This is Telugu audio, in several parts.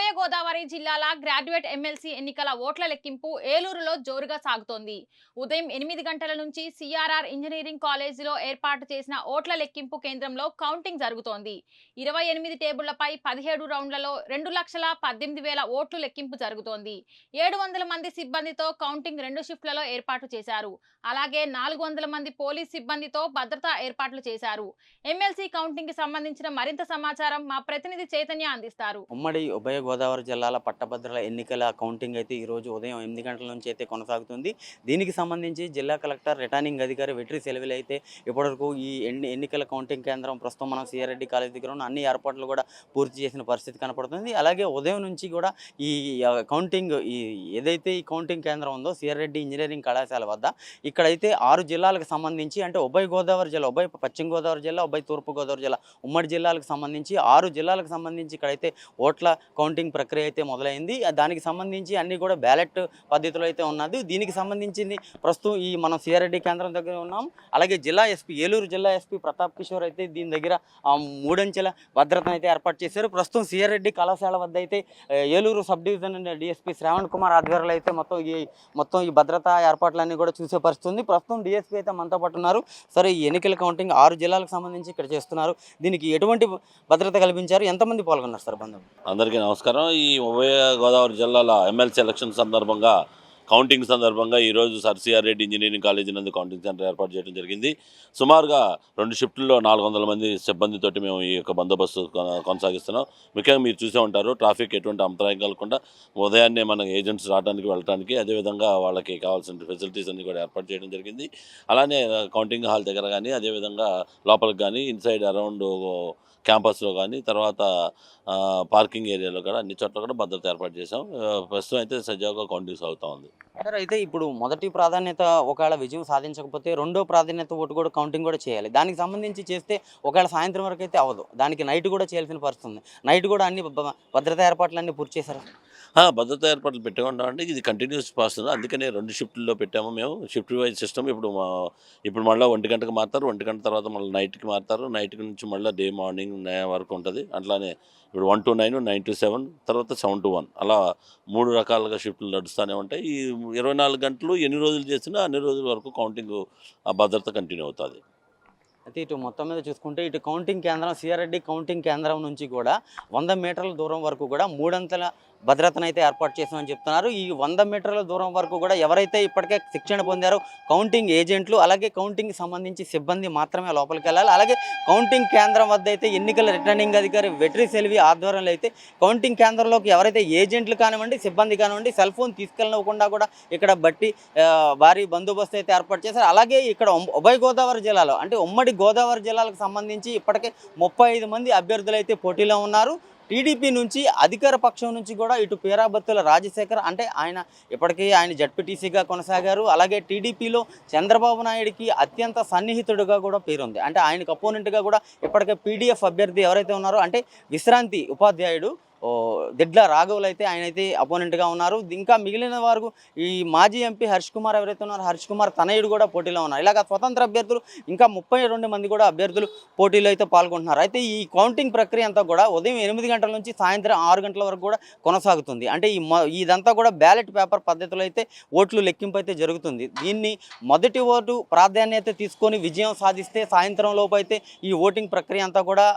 ఉభయ గోదావరి జిల్లాల గ్రాడ్యుయేట్ ఎమ్మెల్సీ ఎన్నికల ఓట్ల లెక్కింపు ఏలూరులో జోరుగా సాగుతోంది. ఉదయం ఎనిమిది గంటల నుంచి సిఆర్ఆర్ ఇంజనీరింగ్ కాలేజీలో ఏర్పాటు చేసిన ఓట్ల లెక్కింపు కేంద్రంలో కౌంటింగ్ జరుగుతోంది. ఇరవై ఎనిమిది టేబుళ్ళపై పదిహేడు రౌండ్లలో రెండు లక్షల పద్దెనిమిది వేల ఓట్లు లెక్కింపు జరుగుతోంది. ఏడు వందల మంది సిబ్బందితో కౌంటింగ్ రెండు షిఫ్ట్లలో ఏర్పాటు చేశారు. అలాగే నాలుగు వందల మంది పోలీస్ సిబ్బందితో భద్రతా ఏర్పాట్లు చేశారు. ఎమ్మెల్సీ కౌంటింగ్కి సంబంధించిన మరింత సమాచారం మా ప్రతినిధి చైతన్య అందిస్తారు. ఉమ్మడి ఉభయ గోదావరి జిల్లాల పట్టభద్రుల ఎన్నికల కౌంటింగ్ అయితే ఈరోజు ఉదయం ఎనిమిది గంటల నుంచి అయితే కొనసాగుతుంది. దీనికి సంబంధించి జిల్లా కలెక్టర్ రిటర్నింగ్ అధికారి వెట్రి సెలవులు అయితే ఇప్పటివరకు ఈ ఎన్ని ఎన్నికల కౌంటింగ్ కేంద్రం ప్రస్తుతం మనం సిఆర్రెడ్డి కాలేజ్ దగ్గర ఉన్న అన్ని ఏర్పాట్లు కూడా పూర్తి చేసిన పరిస్థితి కనపడుతుంది. అలాగే ఉదయం నుంచి కూడా ఈ కౌంటింగ్ ఈ ఏదైతే ఈ కౌంటింగ్ కేంద్రం ఉందో సిఆర్రెడ్డి ఇంజనీరింగ్ కళాశాల వద్ద ఇక్కడైతే ఆరు జిల్లాలకు సంబంధించి అంటే ఉభయ గోదావరి జిల్లా ఉభయ పశ్చిమ గోదావరి జిల్లా ఉభయ తూర్పు గోదావరి జిల్లా ఉమ్మడి జిల్లాలకు సంబంధించి ఆరు జిల్లాలకు సంబంధించి ఇక్కడైతే ఓట్ల కౌంటింగ్ ప్రక్రియ అయితే మొదలైంది. దానికి సంబంధించి అన్ని కూడా బ్యాలెట్ పద్ధతిలో అయితే ఉన్నది. దీనికి సంబంధించింది ప్రస్తుతం ఈ మనం సిఆర్రెడ్డి కేంద్రం దగ్గర ఉన్నాం. అలాగే జిల్లా ఎస్పీ ఏలూరు జిల్లా ఎస్పీ ప్రతాప్ కిషోర్ అయితే దీని దగ్గర మూడంచెల భద్రతను అయితే ఏర్పాటు చేశారు. ప్రస్తుతం సిఆర్రెడ్డి కళాశాల వద్ద అయితే Eluru sub division DSP Sravan Kumar ఆధ్వర్యంలో అయితే మొత్తం ఈ మొత్తం ఈ భద్రతా ఏర్పాట్లన్నీ కూడా చూసే పరిస్థితి ఉంది. ప్రస్తుతం డిఎస్పీ అయితే మనతో పాటు ఉన్నారు. సరే ఈ ఎన్నికల కౌంటింగ్ ఆరు జిల్లాలకు సంబంధించి ఇక్కడ చేస్తున్నారు. దీనికి ఎటువంటి భద్రత కల్పించారు? ఎంతమంది పాల్గొన్నారు సార్ బంధం అందరికీ నమస్కారం. ఈ ఉభయ గోదావరి జిల్లాల ఎమ్మెల్సీ ఎలక్షన్ సందర్భంగా కౌంటింగ్ సందర్భంగా ఈరోజు sir C R Reddy engineering college నందు కౌంటింగ్ సెంటర్ ఏర్పాటు చేయడం జరిగింది. సుమారుగా రెండు షిఫ్టుల్లో నాలుగు వందల మంది సిబ్బందితోటి మేము ఈ యొక్క బందోబస్తు కొనసాగిస్తున్నాం. ముఖ్యంగా మీరు చూసే ఉంటారు ట్రాఫిక్ ఎటువంటి అంతరాయం కలగకుండా ఉదయాన్నే మన ఏజెంట్స్ రావడానికి వెళ్ళడానికి అదేవిధంగా వాళ్ళకి కావాల్సిన ఫెసిలిటీస్ అన్ని కూడా ఏర్పాటు చేయడం జరిగింది. అలానే కౌంటింగ్ హాల్ దగ్గర కానీ అదేవిధంగా లోపలికి కానీ ఇన్సైడ్ అరౌండ్ క్యాంపస్లో కానీ తర్వాత పార్కింగ్ ఏరియాలో కూడా అన్ని చోట్ల కూడా భద్రత ఏర్పాటు చేసాం ప్రస్తుతం అయితే సజావుగా కౌంటింగ్ సాగుతూ ఉంది. సార్ అయితే ఇప్పుడు మొదటి ప్రాధాన్యత ఒకవేళ విజయం సాధించకపోతే రెండో ప్రాధాన్యత ఓటు కూడా కౌంటింగ్ కూడా చేయాలి. దానికి సంబంధించి చేస్తే ఒకవేళ సాయంత్రం వరకు అయితే అవ్వదు. దానికి నైట్ కూడా చేయాల్సిన పరిస్థితుంది నైట్ కూడా అన్ని భద్రతా ఏర్పాట్లు పూర్తి చేశారు? భద్రతా ఏర్పాట్లు పెట్టుకుంటామంటే ఇది కంటిన్యూస్ పాస్తుంది అందుకనే రెండు షిఫ్ట్లో పెట్టాము మేము. షిఫ్ట్ వైజ్ సిస్టమ్ ఇప్పుడు మా ఇప్పుడు మళ్ళీ ఒంటి గంటకు మారుతారు. ఒంటి గంట తర్వాత మళ్ళీ నైట్కి మారుతారు. నైట్ నుంచి మళ్ళీ డే మార్నింగ్ నైన్ వరకు ఉంటుంది. అట్లానే ఇప్పుడు one two nine nine two seven తర్వాత సెవెన్ టు వన్ అలా మూడు రకాలుగా షిఫ్ట్లు నడుస్తూనే ఉంటాయి. ఈ ఇరవై నాలుగు గంటలు ఎన్ని రోజులు చేసినా అన్ని రోజుల వరకు కౌంటింగ్ ఆ భద్రత కంటిన్యూ అవుతుంది. అయితే ఇటు మొత్తం మీద చూసుకుంటే ఇటు కౌంటింగ్ కేంద్రం సిఆర్రెడ్డి కౌంటింగ్ కేంద్రం నుంచి కూడా వంద మీటర్ల దూరం వరకు కూడా మూడంతల భద్రతను అయితే ఏర్పాటు చేసామని చెప్తున్నారు. ఈ వంద మీటర్ల దూరం వరకు కూడా ఎవరైతే ఇప్పటికే శిక్షణ పొందారో కౌంటింగ్ ఏజెంట్లు అలాగే కౌంటింగ్కి సంబంధించి సిబ్బంది మాత్రమే లోపలికి వెళ్ళాలి. అలాగే కౌంటింగ్ కేంద్రం వద్ద అయితే ఎన్నికల రిటర్నింగ్ అధికారి వెట్రి సెల్వి ఆధ్వర్యంలో అయితే కౌంటింగ్ కేంద్రంలోకి ఎవరైతే ఏజెంట్లు కానివ్వండి సిబ్బంది కానివ్వండి సెల్ ఫోన్ తీసుకెళ్ళకుండా కూడా ఇక్కడ బట్టి భారీ బందోబస్తు అయితే ఏర్పాటు చేశారు. అలాగే ఇక్కడ ఉభయ గోదావరి జిల్లాలో అంటే ఉమ్మడి గోదావరి జిల్లాలకు సంబంధించి ఇప్పటికే ముప్పై ఐదు మంది అభ్యర్థులు అయితే పోటీలో ఉన్నారు. టీడీపీ నుంచి అధికార పక్షం నుంచి కూడా ఇటు పేరాబత్తుల రాజశేఖర్ అంటే ఆయన ఇప్పటికీ ఆయన జడ్పీటీసీగా కొనసాగారు. అలాగే టీడీపీలో చంద్రబాబు నాయుడికి అత్యంత సన్నిహితుడిగా కూడా పేరుంది. అంటే ఆయనకు అపోనెంట్గా కూడా ఇప్పటికే పీడీఎఫ్ అభ్యర్థి ఎవరైతే ఉన్నారో అంటే విశ్రాంతి ఉపాధ్యాయుడు దెడ్ల రాఘవులు అయితే ఆయన అయితే అపోనెంట్గా ఉన్నారు. ఇంకా మిగిలిన వారు ఈ మాజీ ఎంపీ హర్ష్ కుమార్ ఎవరైతే ఉన్నారో హర్ష్ కుమార్ తనయుడు కూడా పోటీలో ఉన్నారు. ఇలాగ స్వతంత్ర అభ్యర్థులు ఇంకా ముప్పై రెండు మంది కూడా అభ్యర్థులు పోటీలో అయితే పాల్గొంటున్నారు. అయితే ఈ కౌంటింగ్ ప్రక్రియ అంతా కూడా ఉదయం ఎనిమిది గంటల నుంచి సాయంత్రం ఆరు గంటల వరకు కూడా కొనసాగుతుంది. అంటే ఈ ఇదంతా కూడా బ్యాలెట్ పేపర్ పద్ధతిలో అయితే ఓట్లు లెక్కింపు అయితే జరుగుతుంది. దీన్ని మొదటి ఓటు ప్రాధాన్యత తీసుకొని విజయం సాధిస్తే సాయంత్రం లోపు అయితే ఈ ఓటింగ్ ప్రక్రియ అంతా కూడా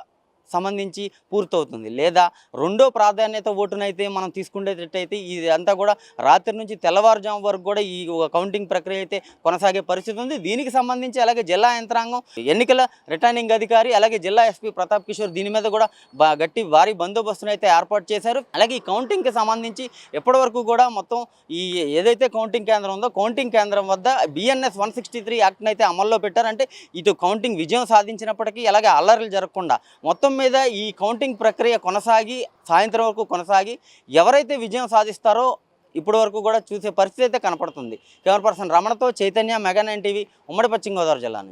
సంబంధించి పూర్తవుతుంది. లేదా రెండో ప్రాధాన్యత ఓటునైతే మనం తీసుకునేటట్టయితే ఇది అంతా కూడా రాత్రి నుంచి తెల్లవారుజాము వరకు కూడా ఈ కౌంటింగ్ ప్రక్రియ అయితే కొనసాగే పరిస్థితి ఉంది. దీనికి సంబంధించి అలాగే జిల్లా యంత్రాంగం ఎన్నికల రిటర్నింగ్ అధికారి అలాగే జిల్లా ఎస్పీ ప్రతాప్ కిషోర్ దీని మీద కూడా గట్టి భారీ బందోబస్తును అయితే ఏర్పాటు చేశారు. అలాగే ఈ కౌంటింగ్కి సంబంధించి ఎప్పటి వరకు కూడా మొత్తం ఈ ఏదైతే కౌంటింగ్ కేంద్రం ఉందో కౌంటింగ్ కేంద్రం వద్ద బిఎన్ఎస్ వన్ సిక్స్టీ త్రీ యాక్ట్ని అయితే అమల్లో పెట్టారంటే ఇటు కౌంటింగ్ విజయం సాధించినప్పటికీ అలాగే అల్లర్లు జరగకుండా మొత్తం మొత్తం మీద ఈ కౌంటింగ్ ప్రక్రియ కొనసాగి సాయంత్రం వరకు కొనసాగి ఎవరైతే విజయం సాధిస్తారో ఇప్పటి వరకు కూడా చూసే పరిస్థితి అయితే కనపడుతుంది. కెమెరా పర్సన్ రమణతో చైతన్య మెగా నైన్ టీవీ ఉమ్మడి పశ్చిమ గోదావరి జిల్లా నుంచి.